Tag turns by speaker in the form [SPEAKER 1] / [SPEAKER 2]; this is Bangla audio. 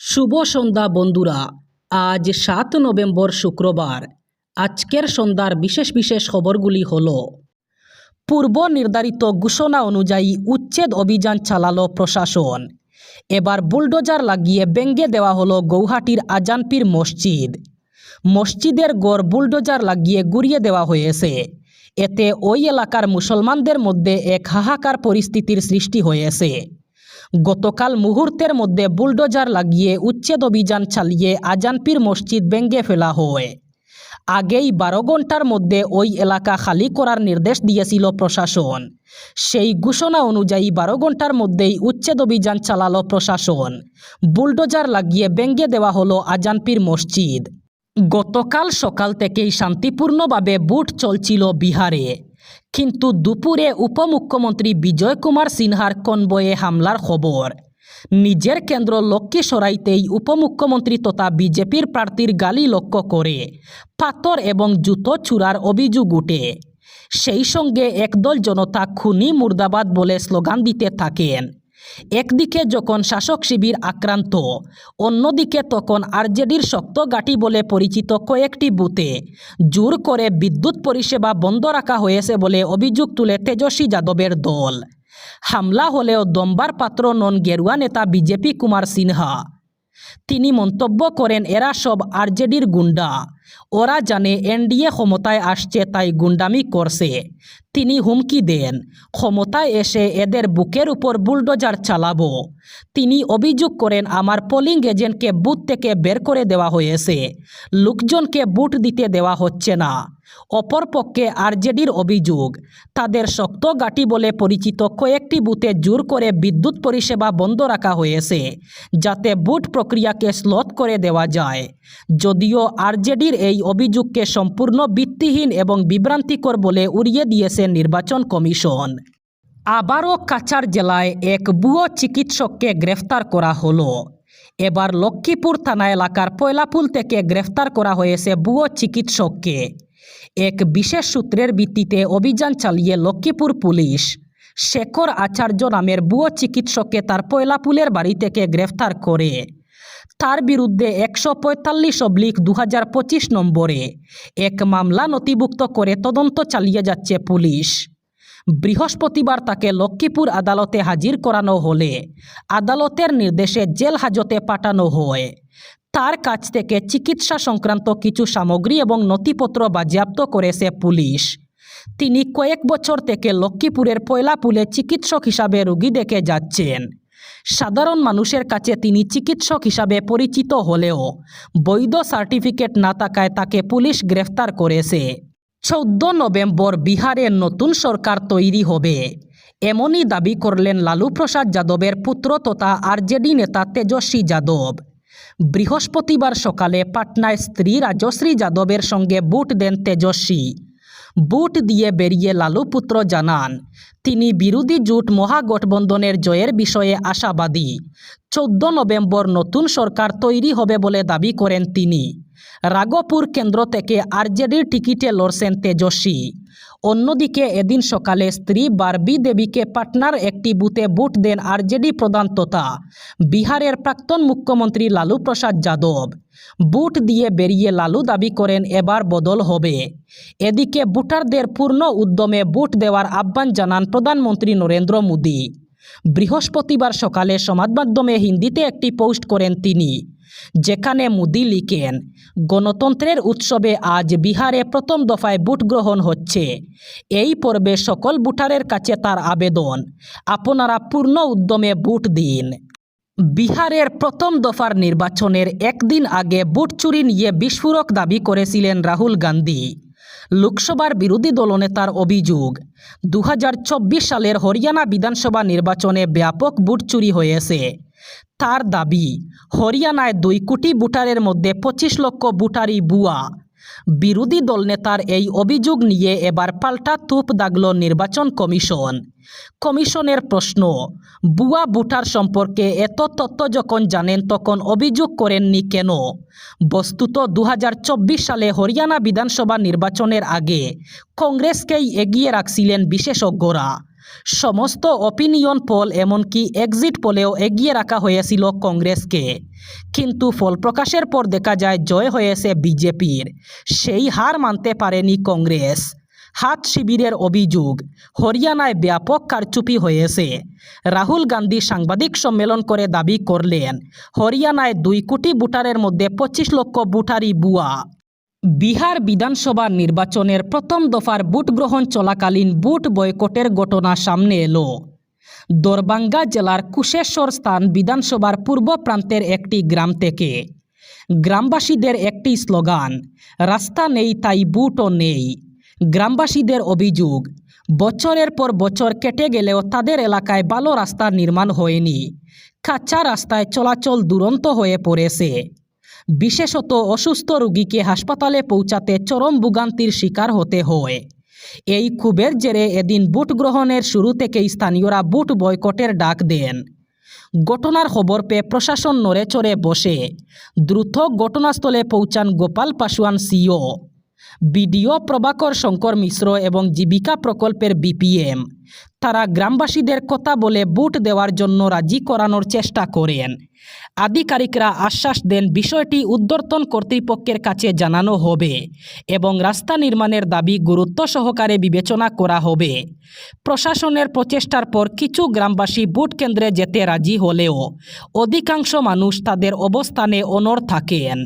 [SPEAKER 1] শুভ সন্ধ্যা বন্ধুরা। আজ সাত নভেম্বর শুক্রবার। আজকের সন্ধ্যার বিশেষ বিশেষ খবরগুলি হল, পূর্ব নির্ধারিত ঘোষণা অনুযায়ী উচ্ছেদ অভিযান চালালো প্রশাসন। এবার বুলডোজার লাগিয়ে ব্যঙ্গে দেওয়া হলো গৌহাটির আজানপীর মসজিদ। মসজিদের গড় বুলডোজার লাগিয়ে গুড়িয়ে দেওয়া হয়েছে। এতে ওই এলাকার মুসলমানদের মধ্যে এক হাহাকার পরিস্থিতির সৃষ্টি হয়েছে। গতকাল মুহূর্তের মধ্যে বুলডোজার লাগিয়ে উচ্ছেদ অভিযান চালিয়ে আজানপীর মসজিদ ভেঙে ফেলা হয়। আগেই বারো ঘণ্টার মধ্যে ওই এলাকা খালি করার নির্দেশ দিয়েছিল প্রশাসন। সেই ঘোষণা অনুযায়ী বারো ঘণ্টার মধ্যেই উচ্ছেদ অভিযান চালালো প্রশাসন। বুলডোজার লাগিয়ে ভেঙে দেওয়া হলো আজানপীর মসজিদ। গতকাল সকাল থেকেই শান্তিপূর্ণভাবে বুট চলছিল বিহারে। কিন্তু দুপুরে উপমুখ্যমন্ত্রী বিজয় কুমার সিনহার কনবয়ে হামলার খবর। নিজের কেন্দ্র লক্ষ্মীসরাইতেই উপমুখ্যমন্ত্রী তথা বিজেপির প্রার্থীর গালি লক্ষ্য করে পাথর এবং জুতো চূড়ার অভিযোগ উঠে। সেই সঙ্গে একদল জনতা খুনি মুর্দাবাদ বলে স্লোগান দিতে থাকেন। একদিকে যখন শাসক শিবির আক্রান্ত, অন্যদিকে তখন আরজেডির শক্ত গাঁটি বলে পরিচিত কয়েকটি বুথে জোর করে বিদ্যুৎ পরিষেবা বন্ধ রাখা হয়েছে বলে অভিযোগ তুলে তেজস্বী যাদবের দল। হামলা হলেও দম্বার পাত্র নন গেরুয়া নেতা বিজেপি কুমার সিনহা। তিনি মন্তব্য করেন, এরা সব আরজেডির গুন্ডা। ওরা জানে এনডিএ ক্ষমতায় আসছে, তাই গুন্ডামি করছে। তিনি হুমকি দেন, ক্ষমতায় এসে এদের বুকের উপর বুলডোজার চালাবো। তিনি অভিযোগ করেন, আমার পোলিং এজেন্টকে বুথ থেকে বের করে দেওয়া হয়েছে। লোকজনকে বুট দিতে দেওয়া হচ্ছে না। অপরপক্ষে আরজেডির অভিযোগ, তাদের শক্ত গাটি বলে পরিচিত কয়েকটি বুথে জোর করে বিদ্যুৎ পরিষেবা বন্ধ রাখা হয়েছে, যাতে বুট প্রক্রিয়াকে স্লথ করে দেওয়া যায়। যদিও আরজেডির এই অভিযোগকে সম্পূর্ণ ভিত্তিহীন এবং বিভ্রান্তিকর বলে উড়িয়ে দিয়েছে নির্বাচন কমিশন। আবারও কাছাড় জেলায় এক ভুয়ো চিকিৎসককে গ্রেফতার করা হলো। এবার লক্ষ্মীপুর থানা এলাকার পয়লাপুল থেকে গ্রেফতার করা হয়েছে ভুয়ো চিকিৎসককে। এক বিশেষ সূত্রের ভিত্তিতে অভিযান চালিয়ে লক্ষ্মীপুর পুলিশ, শেখর আচার্য নামের ভুয়ো চিকিৎসককে তার পয়লাপুলের বাড়ি থেকে গ্রেফতার করে। তার বিরুদ্ধে একশো পঁয়তাল্লিশ অব্লিক দু হাজার পঁচিশ নম্বরে এক মামলা নথিভুক্ত করে তদন্ত চালিয়ে যাচ্ছে পুলিশ। বৃহস্পতিবার তাকে লক্ষ্মীপুর আদালতে হাজির করানো হলে আদালতের নির্দেশে জেল হাজতে পাঠানো হয়। তার কাছ থেকে চিকিৎসা সংক্রান্ত কিছু সামগ্রী এবং নথিপত্র বাজেয়াপ্ত করেছে পুলিশ। তিনি কয়েক বছর থেকে লক্ষ্মীপুরের পয়লাপুলে চিকিৎসক হিসাবে রোগী দেখে যাচ্ছেন। সাধারণ মানুষের কাছে তিনি চিকিৎসক হিসাবে পরিচিত হলেও বৈধ সার্টিফিকেট না থাকায় তাকে পুলিশ গ্রেফতার করেছে। চৌদ্দ নভেম্বর বিহারে নতুন সরকার তৈরি হবে। এমনই দাবি করলেন লালু প্রসাদ যাদবের পুত্র তথা আরজেডি নেতা তেজস্বী যাদব। বৃহস্পতিবার সকালে পাটনায় স্ত্রী রাজশ্রী যাদবের সঙ্গে বুট দেন তেজস্বী। বুট দিয়ে বেরিয়ে লালু পুত্র জানান, তিনি বিরোধী জোট মহাগঠবন্ধনের জয়ের বিষয়ে আশাবাদী। চোদ্দ নভেম্বর নতুন সরকার তৈরি হবে বলে দাবি করেন তিনি। রাগপুর কেন্দ্র থেকে আরজেডির টিকিটে লড়ছেন তেজস্বী। অন্যদিকে এদিন সকালে স্ত্রী বারবি দেবীকে পাটনার একটি বুথে ভোট দেন আরজেডি প্রধান তথা বিহারের প্রাক্তন মুখ্যমন্ত্রী লালু প্রসাদ যাদব। বুট দিয়ে বেরিয়ে লালু দাবি করেন, এবার বদল হবে। এদিকে ভোটারদের পূর্ণ উদ্যমে বুট দেওয়ার আহ্বান জানান প্রধানমন্ত্রী নরেন্দ্র মোদী। বৃহস্পতিবার সকালে সমাজমাধ্যমে হিন্দিতে একটি পোস্ট করেন তিনি। যেখানে মোদি লিখেন গণতন্ত্রের উৎসবে আজ বিহারে প্রথম দফায় ভোট গ্রহণ হচ্ছে। এই পর্বে সকল ভোটারের কাছে তার আবেদন। আপনারা পূর্ণ উদ্যমে ভোট দিন। বিহারের প্রথম দফার নির্বাচনের একদিন আগে ভোট চুরি নিয়ে বিস্ফোরক দাবি করেছিলেন রাহুল গান্ধী। লোকসভার বিরোধী দলনেতার অভিযোগ দু হাজার চব্বিশ সালের হরিয়ানা বিধানসভা নির্বাচনে ব্যাপক বুট চুরি হয়েছে। তার দাবি, হরিয়ানায় দুই কোটি ভোটারের মধ্যে পঁচিশ লক্ষ ভোটারই বুয়া। বিরোধী দলনেতার এই অভিযোগ নিয়ে এবার পাল্টা তুপ দাগল নির্বাচন কমিশন। কমিশনের প্রশ্ন, বুয়া ভোটার সম্পর্কে এত তথ্য যখন জানেন তখন অভিযোগ করেননি কেন? বস্তুত দু হাজার চব্বিশ সালে হরিয়ানা বিধানসভা নির্বাচনের আগে কংগ্রেসকেই এগিয়ে রাখছিলেন বিশেষজ্ঞরা। সমস্ত অপিনিয়ন পোল এমনকি এক্সিট পোলেও এগিয়ে রাখা হয়েছিল কংগ্রেসকে। কিন্তু ফল প্রকাশের পর দেখা যায় জয় হয়েছে বিজেপির। সেই হার মানতে পারেনি কংগ্রেস। হাত শিবিরের অভিযোগ, হরিয়ানায় ব্যাপক কারচুপি হয়েছে। রাহুল গান্ধী সাংবাদিক সম্মেলন করে দাবি করলেন, হরিয়ানায় দুই কোটি ভোটারের মধ্যে পঁচিশ লক্ষ ভোটারই বুয়া। বিহার বিধানসভা নির্বাচনের প্রথম দফার ভোট গ্রহণ চলাকালীন ভোট বয়কটের ঘটনা সামনে এলো। দরবাঙ্গা জেলার কুশেশ্বর স্থান বিধানসভার পূর্ব প্রান্তের একটি গ্রাম থেকে। গ্রামবাসীদের একটি স্লোগান, রাস্তা নেই, তাই বুটও নেই। গ্রামবাসীদের অভিযোগ, বছরের পর বছর কেটে গেলেও তাদের এলাকায় ভালো রাস্তা নির্মাণ হয়নি। কাঁচা রাস্তায় চলাচল দুরন্ত হয়ে পড়েছে। বিশেষত অসুস্থ রোগীকে হাসপাতালে পৌঁছাতে চরম ভোগান্তির শিকার হতে হয়। এই ক্ষোভের জেরে এদিন বুট গ্রহণের শুরু থেকে স্থানীয়রা বুট বয়কটের ডাক দেন। ঘটনার খবর পেয়ে প্রশাসন নড়ে চড়ে বসে। দ্রুত ঘটনাস্থলে পৌঁছান গোপাল পাশোয়ান সিও। বিডিও প্রভাকর শঙ্কর মিশ্র এবং জীবিকা প্রকল্পের বিপিএম। তারা গ্রামবাসীদের কথা বলে বুট দেওয়ার জন্য রাজি করানোর চেষ্টা করেন। আধিকারিকরা আশ্বাস দেন, বিষয়টি উদ্যর্তন কর্তৃপক্ষের কাছে জানানো হবে এবং রাস্তা নির্মাণের দাবি গুরুত্ব সহকারে বিবেচনা করা হবে। প্রশাসনের প্রচেষ্টার পর কিছু গ্রামবাসী বুট কেন্দ্রে যেতে রাজি হলেও অধিকাংশ মানুষ তাদের অবস্থানে অনড় থাকেন।